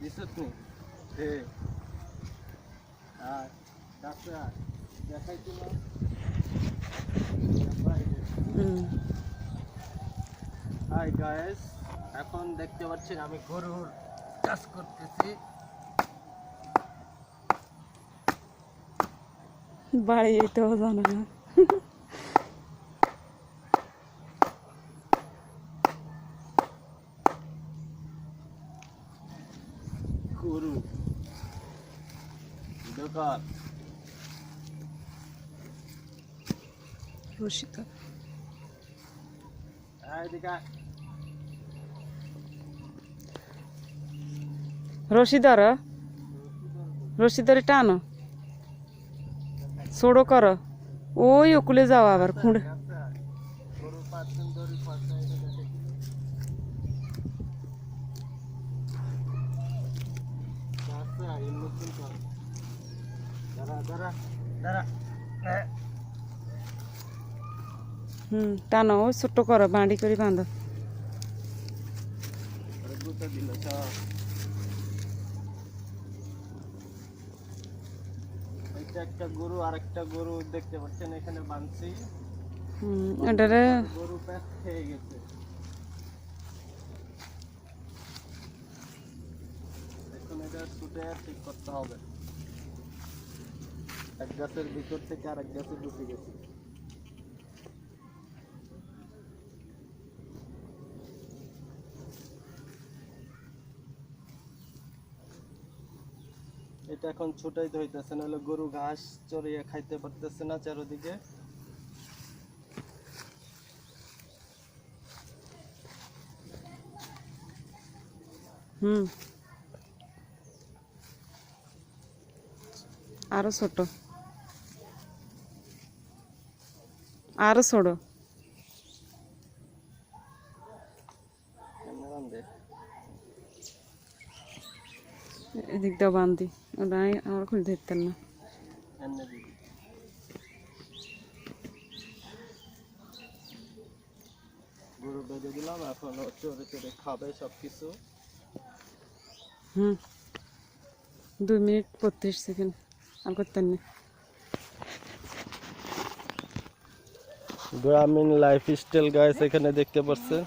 দিছত নি হে। আর ডাক্তার দেখাইছিল হাই গাইস এখন দেখতে পাচ্ছেন আমি গরুর চাষ করতেছি। বাড়ি যেতেও জানা না। रोशीदार रोशीदार रोशीदारी टान सोडो कर. ओ युकले जावावर खुंड হুম টানো ওই ছোট্ট করো বাঁড়ি করে বাঁধো। একটা গরু আর একটা গরু দেখতে পাচ্ছেন এখানে বানছি হুম এটারে গরু প্যাক খেয়ে গেছে। এটা ছুটে ঠিক করতে হবে। এক গাছের ভিতর থেকে আরেক গাছে ঢুকে গেছে। এটা এখন ছুটাই হইতেছে নাহলে গরু ঘাস চড়িয়ে খাইতে পারতেছে না চারোদিকে। হুম। আরও ছোট। আরও ছোট। কেমনে রান্ধে? এদিক বান্ধি ওটা আমার খুলে ধরতেন না গরু বেঁধে দিলাম এখন ও চড়ে চড়ে খাবে সব কিছু হুম। দুই মিনিট বত্রিশ সেকেন্ড। করতেন না। গ্রামীণ লাইফ স্টাইল গাইস এখানে দেখতে পাচ্ছেন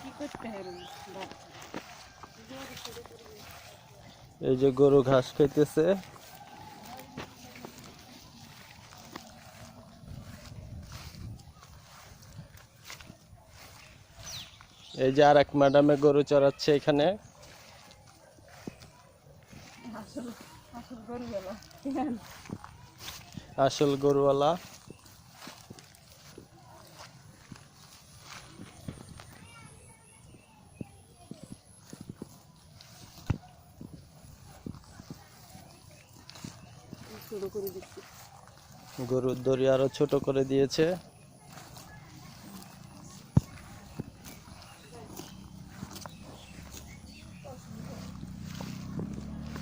এই যে গরু ঘাস খাইতেছে। এই যে আর এক ম্যাডামে গরু চড়াচ্ছে এখানে। আসল গরুওয়ালা। গরুর দড়ি আরও ছোট করে দিয়েছে।